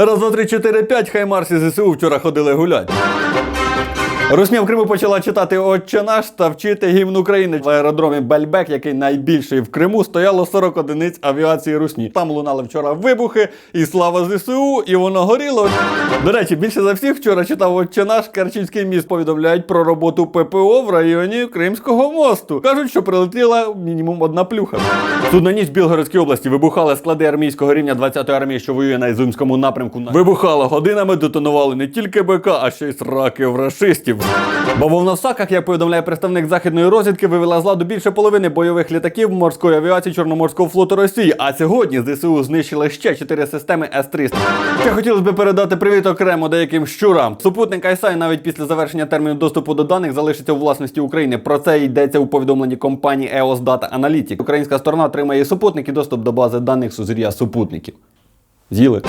Раз, два, три, чотири, п'ять, хай Марсі ЗСУ вчора ходили гулять. Русня в Криму почала читати «Отче наш» та вчити гімн України. В аеродромі Бельбек, який найбільший в Криму, стояло 40 одиниць авіації Русні. Там лунали вчора вибухи, і слава ЗСУ, і воно горіло. До речі, більше за всіх вчора читав «Отче наш» Керченський міст. Повідомляють про роботу ППО в районі Кримського мосту. Кажуть, що прилетіла мінімум одна плюха. Тут на ніч в Білгородській області вибухали склади армійського рівня 20-ї армії, що воює на Ізюмському напрямку. Вибухало годинами, детонували не тільки БК, а ще й сраки в рашистів. Бо в Саках, як повідомляє представник західної розвідки, вивела з ладу більше половини бойових літаків морської авіації Чорноморського флоту Росії. А сьогодні ЗСУ знищили ще чотири системи С-300. Ще хотілося б передати привіт окремо деяким щурам. Супутник Айсай навіть після завершення терміну доступу до даних залишиться у власності України. Про це йдеться у повідомленні компанії EOS Data Analytics. Українська сторона отримає супутник і доступ до бази даних сузір'я супутників. З'їли.